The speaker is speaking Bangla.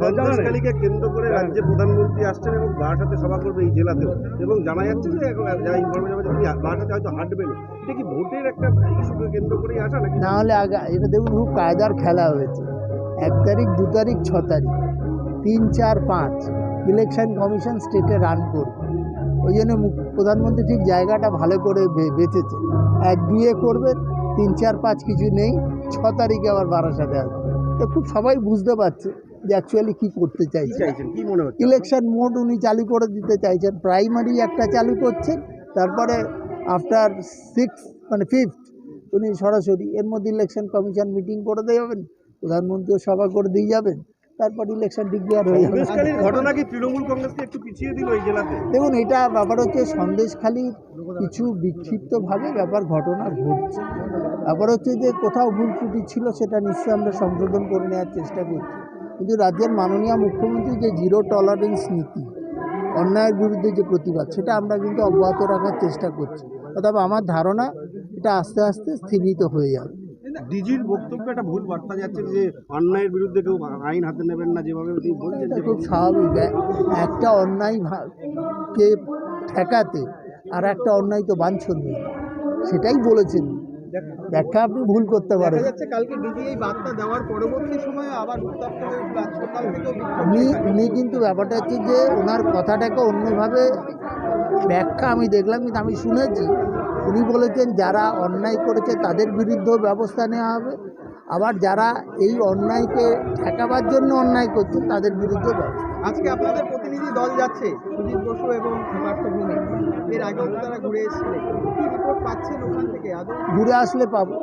সন্দেশখালীকে কেন্দ্র করে রাজ্যে প্রধানমন্ত্রী আসছেন এবং বারাসাতে সভা করবে এই জেলাতেও। এবং জানা যাচ্ছে যে এখন যা ইনফরমেশন আছে তিনি বারাসাতে হয়তো হাঁটবেন এটা কি ভোটের একটা ইস্যুকে কেন্দ্র করেই আসা নাকি? না হলে আগে এটা দেখুন খুব কায়দার খেলা হয়েছে। এক তারিখ দু তারিখ ছ তারিখ তিন চার পাঁচ ইলেকশন কমিশন স্টেটে রান করবে। ওই জন্য প্রধানমন্ত্রী ঠিক জায়গাটা ভালো করে বেঁচেছে। এক দুয়ে করবে তিন চার পাঁচ কিছু নেই ছ তারিখে আবার বারাসাতে আসবে। তো খুব সবাই বুঝতে পারছে। যে অ্যাকচুয়ালি কী করতে চাইছেন? ইলেকশন মোড উনি চালু করে দিতে চাইছেন। প্রাইমারি একটা চালু করছেন তারপরে আফটার সিক্স মানে ফিফথ উনি সরাসরি এর মধ্যে ইলেকশন কমিশন মিটিং করে দিয়ে যাবেন প্রধানমন্ত্রীও সভা করে দিয়ে যাবেন তারপর ইলেকশন ডিক্লেয়ার হয়ে যাবে। ঘটনা কি তৃণমূল কংগ্রেসকে একটু পিছিয়ে দিল এই জেলাতে? দেখুন এটা ব্যাপার হচ্ছে সন্দেশখালির কিছু বিক্ষিপ্তভাবে ব্যাপার ঘটনা ঘটছে। ব্যাপার হচ্ছে যে কোথাও ভুল ত্রুটি ছিল সেটা নিশ্চয়ই আমরা সংশোধন করে নেওয়ার চেষ্টা করছি। কিন্তু রাজ্যের মাননীয় মুখ্যমন্ত্রী যে জিরো টলারেন্স নীতি অন্যায়ের বিরুদ্ধে যে প্রতিবাদ সেটা আমরা কিন্তু অব্যাহত রাখার চেষ্টা করছি। অথবা আমার ধারণা এটা আস্তে আস্তে স্থিমিত হয়ে যাবে। ডিজির বক্তব্য একটা ভুল বার্তা যাচ্ছে যে অন্যায়ের বিরুদ্ধে কেউ আইন হাতে নেবেন না যেভাবে তিনি বলছেন খুব স্বাভাবিক। একটা অন্যায় কে ঠেকাতে আর একটা অন্যায় তো বাঞ্ছনীয়। সেটাই বলেছেন। ব্যাখ্যা আপনি ভুল করতে পারেন। উনি উনি কিন্তু ব্যাপারটা হচ্ছে যে ওনার কথাটাকে অন্যভাবে ব্যাখ্যা আমি দেখলাম কিন্তু আমি শুনেছি। উনি বলেছেন যারা অন্যায় করেছে তাদের বিরুদ্ধেও ব্যবস্থা নেওয়া হবে। আবার যারা এই অন্যায়কে ঠেকাবার জন্য অন্যায় করছে তাদের বিরুদ্ধে ব্যবস্থা আজকে আপনাদের প্রতিনিধি দল যাচ্ছে সুজিত বসু এবং পার্থভূমি। এর আগেও তারা ঘুরে এসেছিলেন। কি রিপোর্ট পাচ্ছেন ওখান থেকে? ঘুরে আসলে পাবো।